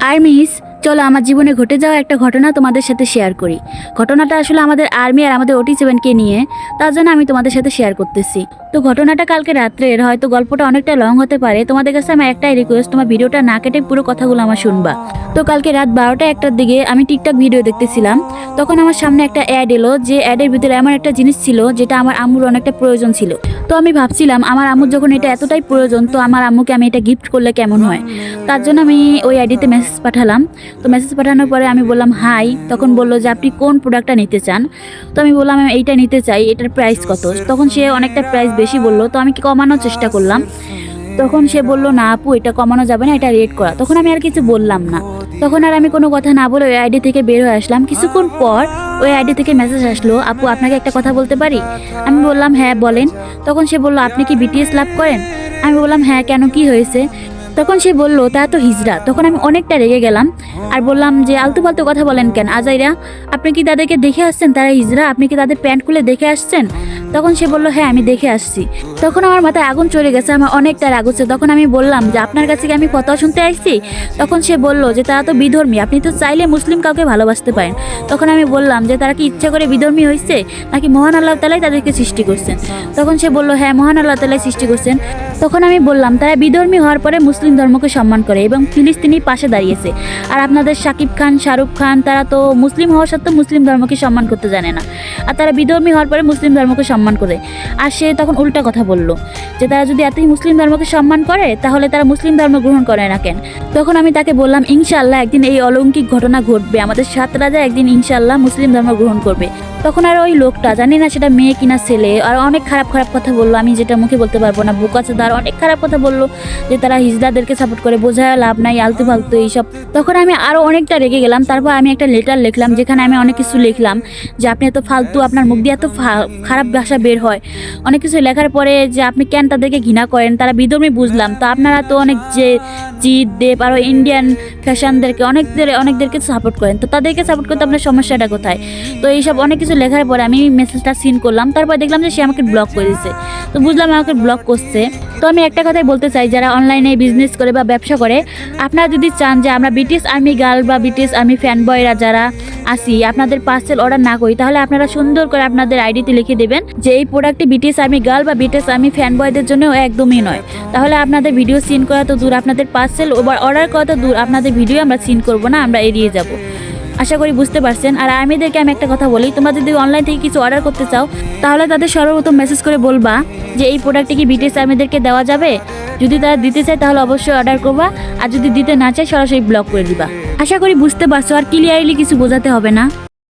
Armies চলো আমার জীবনে ঘটে যাওয়া একটা ঘটনা তোমাদের সাথে শেয়ার করি। ঘটনাটা আসলে আমাদের আর্মি আর আমাদের ওটি সেভেনকে নিয়ে তার জন্য আমি তোমাদের সাথে শেয়ার করতেছি। তো ঘটনাটা কালকে রাত্রের, হয়তো গল্পটা অনেকটা লং হতে পারে। তোমাদের কাছে আমার একটাই রিকোয়েস্ট তোমার ভিডিওটা না কেটে পুরো কথাগুলো আমার শুনবা। তো কালকে রাত বারোটা একটার দিকে আমি টিকটক ভিডিও দেখতেছিলাম। তখন আমার সামনে একটা অ্যাড এলো যে অ্যাডের ভিতরে এমন একটা জিনিস ছিল যেটা আমার আম্মুর অনেকটা প্রয়োজন ছিল। তো আমি ভাবছিলাম, আমার আম্মুর যখন এটা এতটাই প্রয়োজন, তো আমার আম্মুকে আমি এটা গিফট করলে কেমন হয়? তার জন্য আমি ওই আইডিতে মেসেজ পাঠালাম। তো মেসেজ পাঠানোর পরে আমি বললাম হাই তখন বলল যে, আপনি কোন প্রোডাক্টটা নিতে চান? তো আমি বললাম, আমি এইটা নিতে চাই, এটার প্রাইস কত? তখন সে অনেকটা প্রাইস বেশি বলল, তো আমি কমানোর চেষ্টা করলাম। তখন সে বলল, না আপু, এটা কমানো যাবে না, এটা রেট করা। তখন আমি আর কিছু বললাম না। তখন আর আমি কোনো কথা না বলে ওই আইডি থেকে বের হয়ে আসলাম। কিছুক্ষণ পর ওই আইডি থেকে মেসেজ আসলো, আপু, আপনাকে একটা কথা বলতে পারি? আমি বললাম হ্যাঁ বলেন। তখন সে বলল, আপনি কি বিটিএস লাভ করেন? আমি বললাম হ্যাঁ কেন, কি হয়েছে? তখন সে বলল, তা তো হিজড়া তখন আমি অনেকটা রেগে গেলাম আর বললাম যে, আলতু পালতু কথা বলেন কেন? আজাইরা, আপনি কি তাদেরকে দেখে আসছেন? তারা হিজড়া আপনি কি তাদের প্যান্ট খুলে দেখে আসছেন? তখন সে বলল হ্যাঁ আমি দেখে আসছি। তখন আমার মাথায় আগুন চলে গেছে, আমার অনেকটা রাগ হচ্ছে। তখন আমি বললাম যে, আপনার কাছে কি আমি কথা শুনতে আসছি? তখন সে বলল যে, তারা তো বিধর্মী, আপনি তো চাইলে মুসলিম কাউকে ভালোবাসতে পারেন। তখন আমি বললাম যে, তারা কি ইচ্ছা করে বিধর্মী হয়েছে নাকি মহান আল্লাহ তালাই তাদেরকে সৃষ্টি করছেন? তখন সে বলল হ্যাঁ মহান আল্লাহ তালাই সৃষ্টি করছেন। তখন আমি বললাম, তারা বিধর্মী হওয়ার পরে মুসলিম ধর্মকে সম্মান করে এবং ফিলিস্তিনি পাশে দাঁড়িয়েছে। আর আপনাদের শাকিব খান, শাহরুখ খান, তারা তো মুসলিম হওয়া সত্ত্বেও মুসলিম ধর্মকে সম্মান করতে জানে না। আর তারা বিধর্মী হওয়ার পরে মুসলিম ধর্মকে সম্মান করে। আর সে তখন উল্টা কথা বলল, যে তারা যদি এতই মুসলিম ধর্মকে সম্মান করে, তাহলে তারা মুসলিম ধর্ম গ্রহণ করে না কেন? তখন আমি তাকে বললাম, ইনশাআল্লাহ একদিন এই অলৌকিক ঘটনা ঘটবে, আমাদের সাত রাজা একদিন ইনশাআল্লাহ মুসলিম ধর্ম গ্রহণ করবে। তখন আর ওই লোকটা, জানি না সেটা মেয়ে কিনা ছেলে, আর অনেক খারাপ খারাপ কথা বলল, আমি যেটা মুখে বলতে পারব না বোকাচোদার অনেক খারাপ কথা বলল, যে তারা হিজদাদেরকে সাপোর্ট করে, বোঝায় লাভ নাই, আলতু ফালতু এইসব। তখন আমি আরও অনেকটা রেগে গেলাম, তারপর আমি একটা লেটার লিখলাম, যেখানে আমি অনেক কিছু লিখলাম, যে আপনি এত ফালতু, আপনার মুখ দিয়ে এত খারাপ ভাষা বের হয়। অনেক কিছু লেখার পরে যে আপনি কেন তাদেরকে ঘৃণা করেন, তারা বিধর্মী বুঝলাম। তো আপনারা তো অনেক যে জিৎ, দেব আরও ইন্ডিয়ান ফ্যাশনদেরকে অনেকদের অনেকদেরকে সাপোর্ট করেন। তো তাদেরকে সাপোর্ট করতে আপনার সমস্যাটা কোথায়? তো এইসব অনেক কিছু লেখার পরে আমি মেসেজটা সিন করলাম। তারপর দেখলাম যে সে আমাকে ব্লক করে দিচ্ছে তো বুঝলাম আমাকে ব্লক করছে। তো আমি একটা কথাই বলতে চাই, যারা অনলাইনে বিজনেস করে বা ব্যবসা করে, আপনারা যদি চান যে আমরা ব্রিটিশ আর্মি গার্ল বা ব্রিটিশ আর্মি ফ্যান বয়রা যারা আসি আপনাদের পার্সেল অর্ডার না করি, তাহলে আপনারা সুন্দর করে আপনাদের আইডিতে লিখে দেবেন যে এই প্রোডাক্টটি ব্রিটিশ আর্মি গার্ল বা ব্রিটিশ আর্মি ফ্যান বয়দের জন্য একদমই নয়। তাহলে আপনাদের ভিডিও সিন করা তো দূর, আপনাদের পার্সেল অর্ডার করা তো দূর, আপনাদের ভিডিও আমরা সিন করব না, আমরা এড়িয়ে যাব। আশা করি বুঝতে পারছেন। আর আর্মিদেরকে আমি একটা কথা বলি, তোমরা যদি অনলাইন থেকে কিছু অর্ডার করতে চাও, তাহলে তাদের সর্বপ্রথম মেসেজ করে বলবা যে, এই প্রোডাক্টটি কি বিটিএস আর্মিদেরকে দেওয়া যাবে? যদি তারা দিতে চায়, তাহলে অবশ্যই অর্ডার করবা। আর যদি দিতে না চায়, সরাসরি ব্লক করে দিবা। আশা করি বুঝতে পারছ, আর ক্লিয়ারলি কিছু বোঝাতে হবে না।